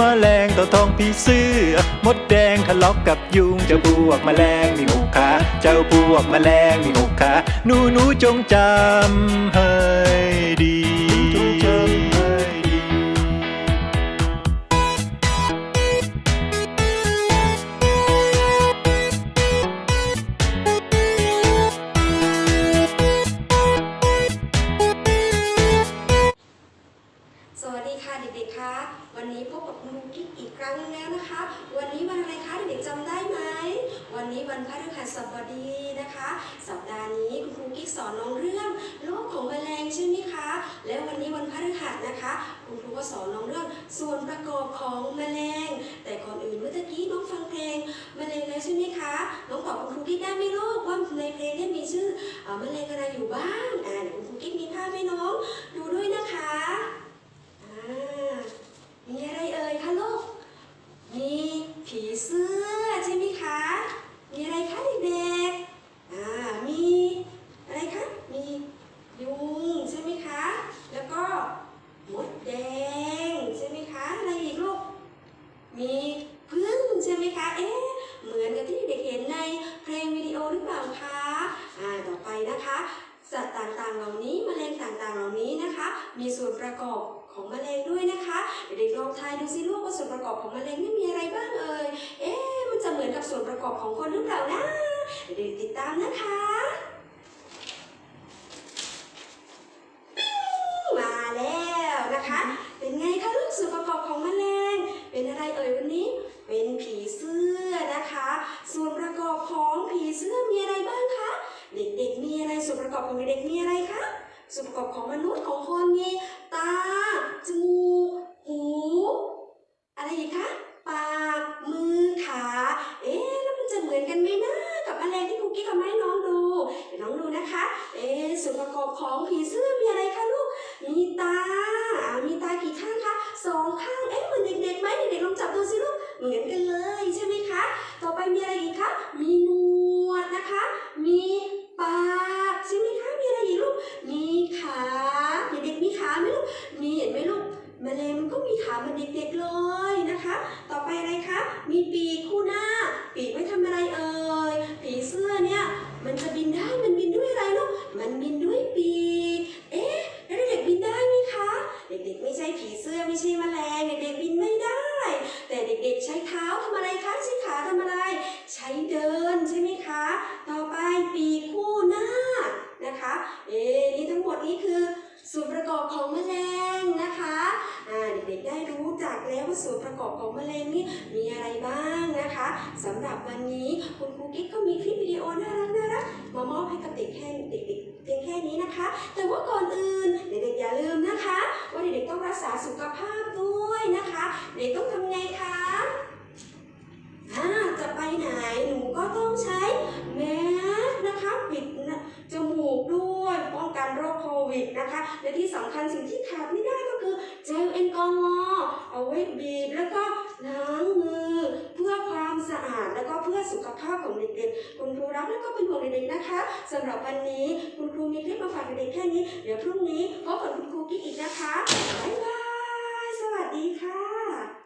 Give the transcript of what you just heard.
มแมลงต่าทองผีเสื้อ มดแดงทะเลาะกกับยุงเจ้าพวกแมลงมีหกขา เจ้าพวกแมลงมีหกขา หนูหนูจงจำเฮ้ย งแล้วนะคะ วันนี้วันอะไรคะเด็กๆจำได้ไหม วันนี้วันพฤหัสบดีนะคะ สัปดาห์นี้คุณครูกิ๊กสอนน้องเรื่องโลกของแมลงใช่ไหมคะ และวันนี้วันพฤหัสนะคะ คุณครูก็สอนน้องเรื่องส่วนประกอบของแมลง แต่ก่อนอื่นเมื่อกี้น้องฟังเพลงแมลงแล้วใช่ไหมคะ น้องตอบคุณครูกิ๊กได้ไหมลูกว่าในเพลงเนี้มีชื่อเอ่อแมลงอะไรอยู่บ้างอ่าเดี๋ยวคุณครูกิ๊กมีภาพให้น้องดูด้วยนะคะ อ่ามีอะไรเอ่ยคะลูก มีผีเสื้อใช่ไหมคะ มีอะไรคะเด็กๆ อ่า มีอะไรคะ มียุงใช่ไหมคะ แล้วก็มดแดงใช่ไหมคะ อะไรอีกลูก มีพึ่งใช่ไหมคะ เอ๊ะ เหมือนกับที่เด็กเห็นในเพลงวิดีโอหรือเปล่าคะ อ่า ต่อไปนะคะ สัตว์ต่างๆ เหล่านี้ แมลงต่างๆ เหล่านี้นะคะ มีส่วนประกอบของแมลงด้วยนะคะเด็กๆลองทายดูสิลูกว่าส่วนประกอบของแมลงไม่มีอะไรบ้างเอ่ยเอ๊ะมันจะเหมือนกับส่วนประกอบของคนหรือเปล่านะเด็กติดตามนะคะปิ้งมาแล้วนะคะ เป็นไงคะลูกส่วนประกอบของแมลงเป็นอะไรเอ่ยวันนี้เป็นผีเสื้อนะคะ ส่วนประกอบของผีเสื้อมีอะไรบ้างคะเด็กๆมีอะไรส่วนประกอบของเด็กๆมีอะไรคะ ส่วนประกอบของมนุษย์ของคนมีตา จมูก หู อะไรอีกคะ ปาก มือ ขา เอ๊ะ แล้วมันจะเหมือนกันไหมนะ กับแมลงที่คุกกี้ทำให้น้องดู เดี๋ยวน้องดูนะคะ เอ๊ะ ส่วนประกอบของผีเสื้อมีอะไรคะลูก มีตาอ่ามีตากี่ข้างคะสองข้าง เอ๊ะ เหมือนเด็กๆไหมเด็กๆลองจับดูสิลูก เหมือนกันเลยใช่ไหมคะ ต่อไปมีอะไรอีกคะ มีหนวดนะคะ มีปากใช่ไหมคะ มีอะไรอีกลูก มีขาเด็กๆมีขาไหมลูก มีเห็นไหมลูก แมลงมันก็มี ขาเหมือนเด็กๆเลยนะคะ ต่อไปอะไรคะ มีปีกคู่หน้า ปีกไว้ทำอะไรเอ่ย ผีเสื้อเนี่ยมันจะบินได้ มันบินด้วยอะไรลูก มันบินด้วยปีก เอ๊ะ แล้วเด็กๆบินได้ไหมคะ เด็กๆไม่ใช่ผีเสื้อไม่ใช่แมลง เด็กๆบินไม่ได้ แต่เด็กๆใช้เท้าทำอะไรคะ ใช้ขาทำอะไร ใช้เดินใช่ไหมคะ ต่อไปปีกคู่หน้านะคะ เอ๊ะนี่ทั้งหมดนี้คือส่วนประกอบของแมลงนะคะ อ่าเด็กๆได้รู้จักแล้วว่าส่วนประกอบของแมลงนี่มีอะไรบ้างนะคะสำหรับวันนี้คุณครูกิ๊กก็มีคลิปวิดีโอน่ารักน่ารักมามอบให้กับเด็กแค่เด็กๆเพียงแค่นี้นะคะ แต่ว่าก่อนอื่นเด็กๆอย่าลืมนะคะ ว่าเด็กๆต้องรักษาสุขภาพด้วยนะคะ เด็กต้องทำไงคะอ่าจะไปไหนหนูก็ต้องิดนะคะ และที่สำคัญสิ่งที่ขาดไม่ได้ก็คือเจลแอลกอฮอล์เอาไว้บีบแล้วก็ล้างมือ เพื่อความสะอาดแล้วก็เพื่อสุขภาพของเด็กๆ คุณครูรักและก็เป็นห่วงเด็กๆนะคะสำหรับวันนี้คุณครูมีคลิปมาฝากเด็กๆแค่นี้ เดี๋ยวพรุ่งนี้พบกับคุณครูกิ๊กอีกนะคะบ๊ายบายสวัสดีค่ะ